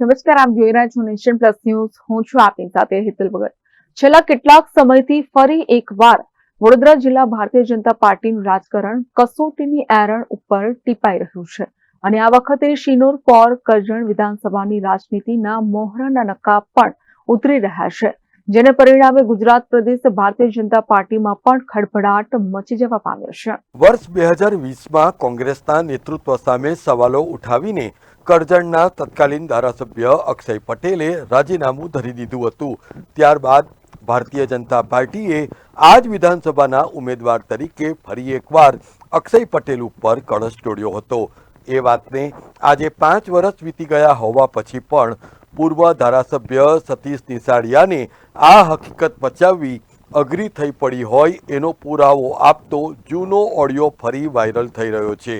નમસ્કાર, આપ જોઈ રહ્યા છો નેશન પ્લસ ન્યૂઝ. હું છું આપની સાથે હિતલ ભગત. છેલ્લા કેટલાક સમયથી ફરી એકવાર વડોદરા જિલ્લા ભારતીય જનતા પાર્ટીનું રાજકારણ કસોટીની એરણ ઉપર ટીપાઈ રહ્યું છે. અને આ વખતે શિનોર પોર કરજણ વિધાનસભાની રાજનીતિના મોહરાના નક્કા પણ ઉતરી રહ્યા છે, જેને પરિણામે ગુજરાત પ્રદેશ ભારતીય જનતા પાર્ટીમાં પણ ખડભડાટ મચી જવા પામ્યો છે. વર્ષ બે હજાર વીસમાં કોંગ્રેસના નેતૃત્વ સામે સવાલો ઉઠાવીને કરજણના તત્કાલીન ધારાસભ્ય અક્ષય પટેલે રાજીનામું ધરી દીધું હતું. ત્યારબાદ ભારતીય જનતા પાર્ટીએ આ જ વિધાનસભાના ઉમેદવાર તરીકે ફરી એકવાર અક્ષય પટેલ ઉપર કળશ જોડ્યો હતો. એ વાતને આજે પાંચ વર્ષ વીતી ગયા હોવા પછી પણ પૂર્વ ધારાસભ્ય સતીશ નિસાડિયાને આ હકીકત પચાવવી અઘરી થઈ પડી હોય એનો પુરાવો આપતો જૂનો ઓડિયો ફરી વાયરલ થઈ રહ્યો છે.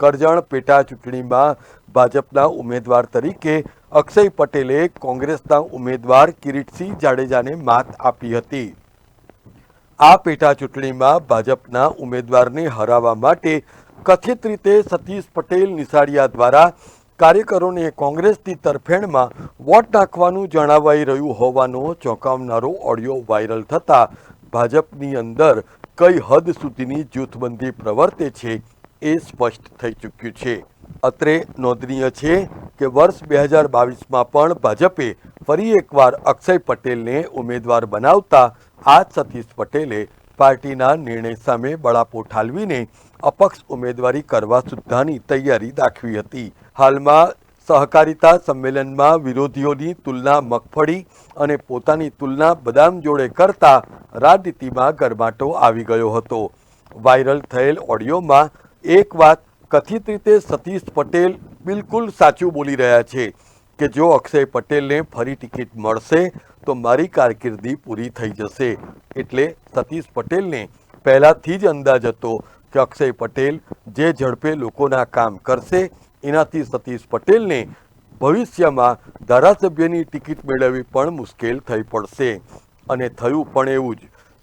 કરજણ પેટા ચૂંટણીમાં ભાજપના ઉમેદવાર તરીકે અક્ષય પટેલે કોંગ્રેસના ઉમેદવાર કિરીટસિંહ જાડેજાને માત આપી હતી. આ પેટા ચૂંટણીમાં ભાજપના ઉમેદવારને હરાવવા માટે કથિત રીતે સતીશ પટેલ નિસાડિયા દ્વારા કાર્યકરોને કોંગ્રેસની તરફેણમાં વોટ નાખવાનું જણાવાઈ રહ્યું હોવાનો ચોંકાવનારો ઓડિયો વાયરલ થતાં ભાજપની અંદર કઈ હદ સુધીની જૂથબંધી પ્રવર્તે છે એ સ્પષ્ટ થઈ ચૂક્યું છે. અત્રે નોંધનીય છે કે વર્ષ બે હજાર બાવીસમાં પણ ભાજપે ફરી એકવાર અક્ષય પટેલને ઉમેદવાર બનાવતા આ જ સતીશ પટેલે પાર્ટીના નિર્ણય સામે બળાપો ઠાલવીને અપક્ષ ઉમેદવારી કરવા સુદ્ધાની તૈયારી દાખવી હતી. હાલમાં સહકારિતા સંમેલનમાં વિરોધીઓની તુલના મગફળી અને પોતાની તુલના બદામ જોડે કરતા રાજનીતિમાં ગરમાટો આવી ગયો હતો. વાયરલ થયેલ ઓડિયોમાં એક વાત કથિત રીતે સતીશ પટેલ બિલકુલ સાચું બોલી રહ્યા છે કે જો અક્ષય પટેલને ફરી ટિકિટ મળશે, તો મારી કારકિર્દી પૂરી થઈ જશે. એટલે સતીશ પટેલને પહેલાંથી જ અંદાજ હતો કે અક્ષય પટેલ જે ઝડપે લોકોના કામ કરશે, એનાથી સતીશ પટેલને ભવિષ્યમાં ધારાસભ્યની ટિકિટ મેળવવી પણ મુશ્કેલ થઈ પડશે. અને થયું પણ એવું જ.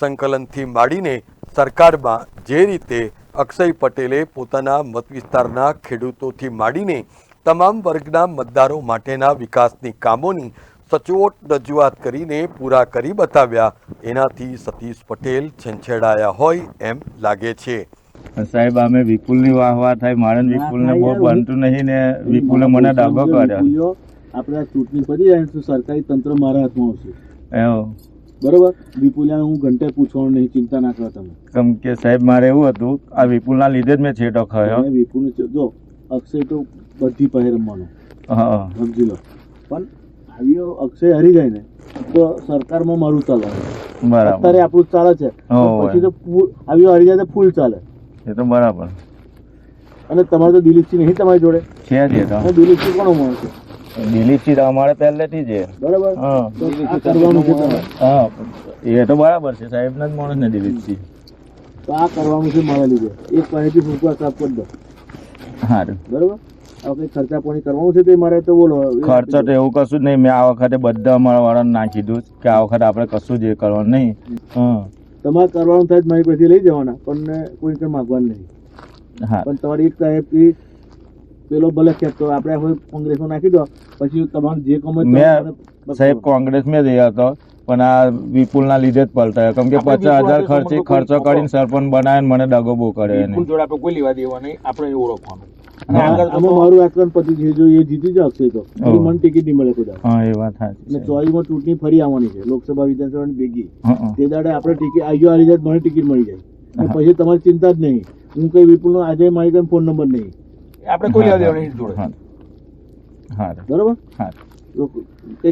સંકલનથી માંડીને સરકારમાં જે રીતે અક્ષય પટેલે પોતાના મત વિસ્તારના ખેડૂતોથી માંડીને તમામ વર્ગના મતદારો માટેના વિકાસની કામોની સચોટ રજૂઆત કરીને પૂરા કરી બતાવ્યા. એનાથી સતીશ પટેલ છંછેડાયા હોય એમ લાગે છે. સાહેબ અમે વિપુલની વાહ વાહ થાય. મારે ને વિપુલને બહુ બનતું નહીં ને વિપુલે મને ડાઘો કર્યો. આપણે આ ચૂંટણી પડી જાય તો સરકારી તંત્ર મારા હાથમાં આવશે. એવું. બરોબર? વિપુલ હું ઘંટે પૂછવાનું નહીં ચિંતા ના કરો તમે. કેમ કે સાહેબ મારે એવું હતું આ વિપુલના લીધે જ મેં છેટો ખાયો. વિપુલ જો અક્ષય તો બધી પહે રમવાનો. હા. સમજી લો. પણ આવ્યો અક્ષય હરી જાય ને તો સરકારમાં મારું ચાલે. અત્યારે આપણું ચાલે છે પછી તો આવ્યો હરી જાય તો ફૂલ ચાલે. એ તો બરાબર. અને તમારે તો દિલીપસિંહ નહીં તમારી જોડે? છે દિલીપસિંહ કોનો માણસ છે? દિલીપસિંહ તો અમારે પહેલેથી છે. બરાબર. હા. એ તો બરાબર છે સાહેબ ના જ માણસ ને દિલીપસિંહ તો આ કરવાનું છે મારા લીધે. એક પાણીથી ફૂંકવા સાફ કરી દો. સારું બરાબર? આપણે ખર્ચા પાણી કરવાનું છે તે મારે તો બોલો. ખર્ચો તો એવું કશું જ નહીં. મેં આ વખતે બધા અમારા વાળાને નાખી દીધું કે આ વખતે આપણે કશું જ એ કરવાનું નહીં. હા. તમારે કરવાનું થાય મારી પછી લઈ જવાના પણ કોઈ કંઈ માગવાનું નહીં. હા. પણ તમારી એક સાહેબથી પેલો ભલે ખેંચતો આપણે હવે કોંગ્રેસમાં નાખી દો પછી તમારે જે કમે મેં સાહેબ કોંગ્રેસ મેં રહ્યા હતો પણ આ વિપુલના લીધે જ પલટાયો. કેમ કે પચાસ હજાર વિપુલ ખર્ચી ખર્ચો કરીને સરપંચ બનાવીને મને દગો બહુ કર્યો એને. જોડે આપણે કોઈ લેવા દેવા નહીં આપણે એ ઓળખવાનું. અને હા. આગળ તો મારું રાજકારણ પતિ છે જો એ જીતી જશે તો. મને ટિકિટ નહીં મળે દાડે. હા એ વાત સાચી ચોવીસમાં ચૂંટણી ફરી આવવાની છે લોકસભા વિધાનસભાની ભેગી. તે દાડે આપણે ટિકિટ જાય મને ટિકિટ મળી જાય. પછી તમારી ચિંતા જ નહીં. હું કઈ વિપુલનો આજે મારી કઈ ફોન નંબર નહીં. આપણે કોઈ લેવા દેવાની જોડે. હા. હા. બરોબર? હા. તો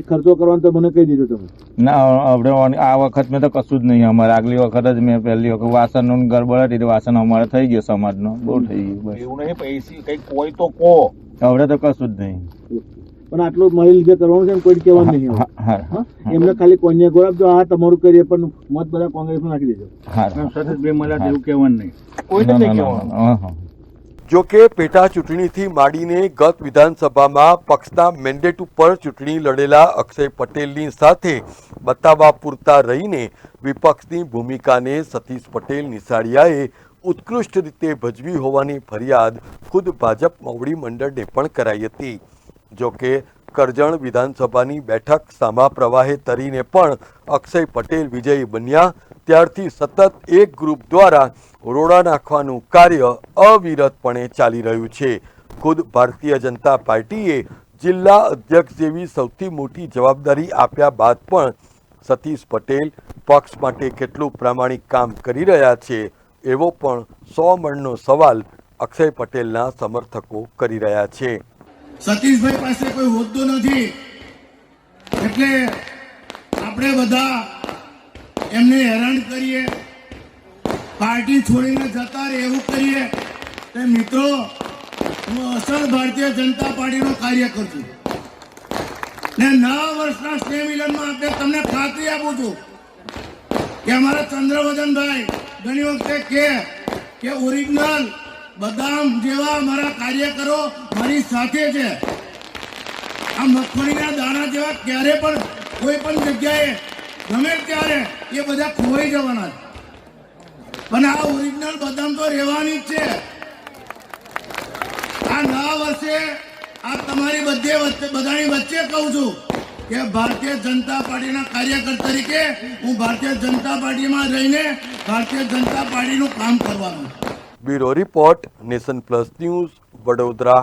ખર્ચો કરવાનો તો મને કહી દીધો તમે. ના આપણે આ વખત મેં તો કશું જ નહીં. અમારે આગલી વખત જ મેં પહેલી વખત વાસણનું ગરબડ હતી વાસણ અમારે થઈ ગયો સમાજનો. બહુ થઈ ગયું એવું નહીં પૈસી કંઈક કોઈ તો કો હવે તો કશું જ નહીં. પણ આટલું મહિલ જે કરવાનું છે કોઈ કહેવાનું નહીં? એમને ખાલી કોઈને ગોળ આપજો હા તમારું કરીએ પણ મત બધા કોંગ્રેસમાં નાખી દેજો. સતત બે મળ્યા એવું કહેવાનું નહીં. કોઈને ના, નહીં ના, ના, કહેવાનું. ના, હા, હા. જો કે પેટા ચૂંટણીથી માંડીને ગત વિધાનસભામાં પક્ષના મેન્ડેટ ઉપર ચૂંટણી લડેલા અક્ષય પટેલની સાથે બતાવવા પૂરતા રહીને વિપક્ષની ભૂમિકાને સતીશ પટેલ નિશાળિયાએ ઉત્કૃષ્ટ રીતે ભજવી હોવાની ફરિયાદ ખુદ ભાજપ મોવડી મંડળને પણ કરાઈ હતી. જોકે કરજણ વિધાનસભાની બેઠક સામા પ્રવાહે તરીને પણ અક્ષય પટેલ વિજયી બન્યા. ત્યારથી સતત એક ગ્રુપ દ્વારા રોડા નાખવાનું કાર્ય અવિરતપણે ચાલી રહ્યું છે. ખુદ ભારતીય જનતા પાર્ટીએ જિલ્લા અધ્યક્ષ જેવી સૌથી મોટી જવાબદારી આપ્યા બાદ પણ સતીશ પટેલ પક્ષ માટે કેટલું પ્રામાણિક કામ કરી રહ્યા છે એવો પણ સો મણનો સવાલ અક્ષય પટેલના સમર્થકો કરી રહ્યા છે. સતીશભાઈ પાસે કોઈ હોદ્દો નથી. એટલે આપણે બધા એમને હેરાન કરીએ. પાર્ટી છોડીને જતા રહે એવું કરીએ. તે મિત્રો, હું અસલ ભારતીય જનતા પાર્ટીનો કાર્યકર છું. ને નવા વર્ષના સ્નેહ મિલનમાં આપણે તમને ખાતરી આપું છું કે અમારા ચંદ્રવદનભાઈ ઘણી વખતે કે કે ઓરિજિનલ બદામ જેવા અમારા કાર્યકરો મારી સાથે છે. આ મગફળીના દાણા જેવા ક્યારે પણ કોઈ પણ જગ્યાએ ગમે ત્યારે એ બધા ખોવાઈ જવાના છે. પણ આ ઓરિજિનલ બદામ તો રહેવાની જ છે. આ નવા વર્ષે આ તમારી બધે વચ્ચે, બધાની વચ્ચે કહું છું કે ભારતીય જનતા પાર્ટીના કાર્યકર તરીકે હું ભારતીય જનતા પાર્ટીમાં રહીને ભારતીય જનતા પાર્ટીનું કામ કરવાનું bureau report, nation plus news, Vadodara.